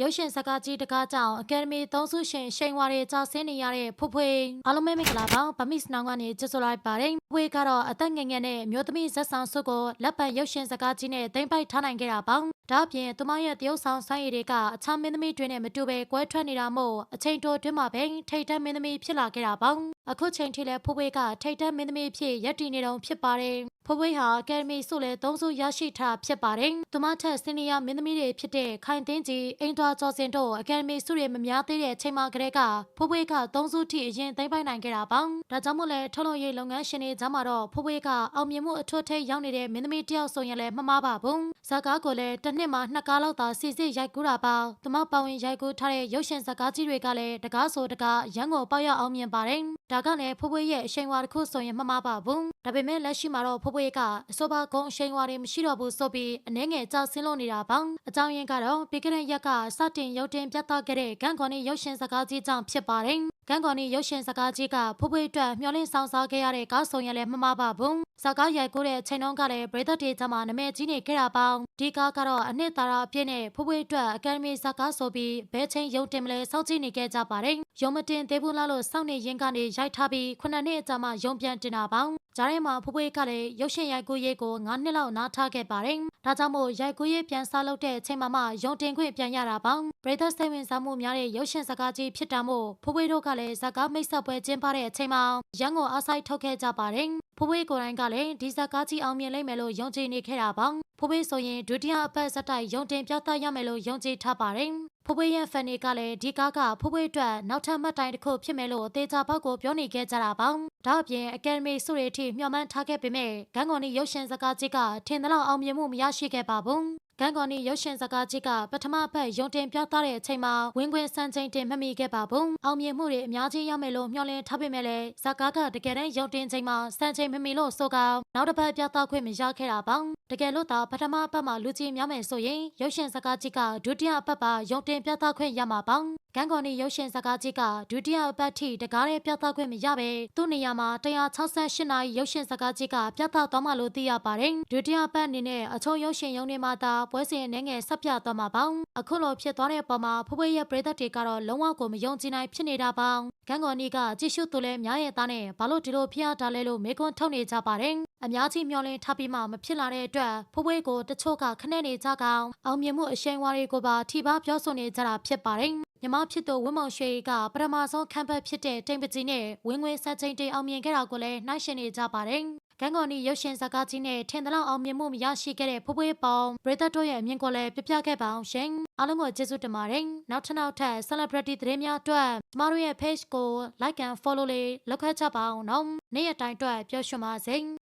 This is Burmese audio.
ရုပ်ရှင်စကားကြီးတကားကြောင့်အကယ်ဒမီသုံးစုရှင်ရှိန်ဝါတွေကြာဆင်းနေရတဲ့ဖွဖွေအားလုံးပဲမင်္ဂလာပါဗမစ်နောင်ကနေကြိုဆိုလိုက်ပါတယ်ဖွဖွေကတော့အသက်ငယ်ငယ်နဲ့မျိုးသမီးဇက်ဆောင်စုကိုလက်ပတ်ရုပ်ရှင်စကားကြီးနဲ့သိမ့်ပိုက်ထားနိုင်ခဲ့တာပါ ဒါအပြင်သူမရဲ့တရုပ်ဆောင်ဆိုင်ရည်တွေကအခြားမင်းသမီးတွေနဲ့မတူပဲကွဲထွက်နေတာမို့အချိန်တိုတွင်းမှာပဲထိတ်တန့်မင်းသမီးဖြစ်လာခဲ့တာပါအခုချိန်ထိလည်းဖွဖွေကထိတ်တန့်မင်းသမီးဖြစ်ရပ်တည်နေတော့ဖြစ်ပါတယ်ဖွဖွေဟာအကယ်ဒမီဆုလည်းသုံးစုရရှိထားဖြစ်ပါတယ်သူမထက်စင်နီယာမင်းသမီးတွေဖြစ်တဲ့ခိုင်သိန်းကြီးအင်ထွာကျော်စင်တို့အကယ်ဒမီဆုတွေမများသေးတဲ့အချိန်မှကတည်းကဖွဖွေကသုံးစုထိအရင်သိမ်းပိုက်နိုင်ခဲ့တာပါဒါကြောင့်မို့လဲထုတ်လုပ်ရေးလုပ်ငန်းရှင်တွေကြားမှာတော့ဖွဖွေကအောင်မြင်မှုအထွတ်ထိပ်ရောက်နေတဲ့မင်းသမီးတယောက်ဆိုရင်လည်းမမှားပါဘူးဇာကားကိုလည်းတစ်နှစ်မှာနှစ်ကားလောက်သာစီစစ်ရိုက်ကူးတာပါသူမပါဝင်ရိုက်ကူးထားတဲ့ရုပ်ရှင်ဇာကားကြီးတွေကလည်းတကားဆိုတကားရန်ကိုပေါက်ရောက်အောင်မြင်ပါတယ်ဒါကလည်းဖွဖွေရဲ့အရှိန်အဝါတစ်ခုဆိုရင်မမှားပါဘူးဒါပေမဲ့လက်ရှိမှာတော့ဖွဖွေကအဆိုပါကုန်းအရှိန်အဝါတွေမရှိတော့ဘူးဆိုပြီးအနှဲငယ်ကြောက်ဆင်းလို့နေတာပါအကြောင်းရင်းကတော့ပြီးခဲ့တဲ့ရက်ကစတင်ရုပ်တင်ပြသခဲ့တဲ့ဂန်ခွန်နီရုပ်ရှင်ဇာကားကြီးကြောင့်ဖြစ်ပါတယ် ကန်းကော်နီရုပ်ရှင်စကားကြီးကဖွဖွေအတွက်မျှော်လင့်ဆောင်စားခဲ့ရတဲ့ကားဆောင်ရလည်းမမှားပါဘူး။စကားရိုက်ကိုတဲ့ချိန်တုန်းကလည်းပရိသတ်တွေကြားမှာနာမည်ကြီးနေခဲ့တာပေါင်းဒီကားကတော့အနှစ်သာရအပြည့်နဲ့ဖွဖွေအတွက်အကယ်ဒမီစကားဆိုပြီးဘဲချင်းရုပ်တင်မလဲစောင့်ကြည့်နေခဲ့ကြပါတယ်။ရုံမတင်သေးဘူးလားလို့စောင့်နေရင်းကနေရိုက်ထားပြီးခုနှစ်နှစ်အကြာမှရုံပြန်တင်တာပေါ င်းဂျားထဲမှာဖွဖွေကလည်းရုပ်ရှင်ရိုက်ကူးရေးကို9နှစ်လောက်နားထားခဲ့ပါတယ်။ဒါကြောင့်မို့ရိုက်ကူးရေးပြန်စလုပ်တဲ့အချိန်မှာမှရုံတင်ခွင့်ပြန်ရတာပေါင်းပရိသတ်စိတ်ဝင်စားမှုများတဲ့ရုပ်ရှင်စကားကြီးဖြစ်တာမို့ဖွဖွေတို့ကလည်းဇာကားမိတ်ဆက်ပွဲကျင်းပတဲ့အချိန်မှာရန်ကုန်အားဆိုင်ထုတ်ခဲ့ကြပါတယ်။ဖိုးဖွေးကိုယ်တိုင်ကလည်းဒီဇက်ကားကြီးအောင်မြင်လိမ့်မယ်လို့ယုံကြည်နေခဲ့တာပါ။ဖိုးဖွေးဆိုရင်ဒုတိယအပတ်ဇက်တိုက်ယုံတင်ပြသရမယ်လို့ယုံကြည်ထားပါတယ်။ဖိုးဖွေးရဲ့ဖန်တွေကလည်းဒီကားကဖိုးဖွေးအတွက်နောက်ထပ်မှတ်တိုင်တစ်ခုဖြစ်မယ်လို့အသေးချာဘောက်ကိုပြောနေခဲ့ကြတာပါ။ဒါအပြင်အကယ်ဒမီဆုတွေအထိမျှော်မှန်းထားခဲ့ပေမဲ့ဂန်ကွန်နီရုပ်ရှင်ဇာကားကြီးကထင်သလောက်အောင်မြင်မှုမရရှိခဲ့ပါဘူး။ဂန်ကွန်နီရုပ်ရှင်စကားကြီးကပထမဖက်ရုံတင်ပြသတဲ့အချိန်မှာဝင်းခွင်စံချိန်တင်မမိခဲ့ပါဘူး။အောင်မြင်မှုတွေအများကြီးရမယ်လို့မျှော်လင့်ထားပေမဲ့လည်းဇကားကတကယ်တမ်းရုံတင်ချိန်မှာစံချိန်မမိလို့ဆိုကနောက်တစ်ပတ်ပြသခွင့်မရခဲ့တာပါ။တကယ်လို့သာပထမအပတ်မှာလူကြီးများမယ်ဆိုရင်ရုပ်ရှင်စကားကြီးကဒုတိယအပတ်ပါရုံတင်ပြသခွင့်ရမှာပါ။ဂန်ကွန်နီရုပ်ရှင်စကားကြီးကဒုတိယအပတ်ထိတကားရဲ့ပြသခွင့်မရပဲသူ့နေရာမှာ168နာရီရုပ်ရှင်စကားကြီးကပြသသွားမှလို့သိရပါတယ်။ဒုတိယပတ်အနေနဲ့အချုံရုပ်ရှင်ရုံတွေမှာသာပွဲစဉ်အနေငယ်ဆက်ပြသွားမှာပေါ့အခုလိုဖြစ်သွားတဲ့ပုံမှာဖွဖွေးရဲ့ပရိသတ်တွေကတော့လုံးဝကိုမယုံကြည်နိုင်ဖြစ်နေတာပေါ့ဂန်ကွန်နီကကြည့်ရှုသူလဲများရဲ့သားနဲ့ဘာလို့ဒီလိုဖျက်တာလဲလို့မေကွန်းထုတ်နေကြပါတယ်အများကြီးမျှော်လင့်ထားပြီးမှမဖြစ်လာတဲ့အတွက်ဖွဖွေးကိုတချို့ကခနဲ့နေကြကောင်အောင်မြင်မှုအရှိန်အဝါတွေကိုပါထိပါပြောဆိုနေကြတာဖြစ်ပါတယ် မြမဖြစ်သူဝင်းမောင်ရွှေကပထမဆုံးခံဖက်ဖြစ်တဲ့တိမ်ပကြီးနဲ့ဝင်းငွေဆက်ချင်းတိမ်အောင်မြင်ခဲ့တာကိုလည်းနှိုင်းယှဉ်နေကြပါတယ်။ဂန်ကွန်နီရုပ်ရှင်ဇာတ်ကားကြီးနဲ့ထင်သလောက်အောင်မြင်မှုမရရှိခဲ့တဲ့ဖွဖွေးပေါင်ပရိသတ်တို့ရဲ့အမြင်ကိုလည်းပြပြခဲ့ပါအောင်ရှင်။အားလုံးကိုကျေးဇူးတင်ပါတယ်။နောက်ထပ်နောက်ထပ် celebrity သတင်းများအတွက်ကျမတို့ရဲ့ page ကို like and follow လေးလုပ်ခဲ့ကြပါအောင်နော်။နေ့ရက်တိုင်းအတွက်ပြောရွှင်ပါစေ။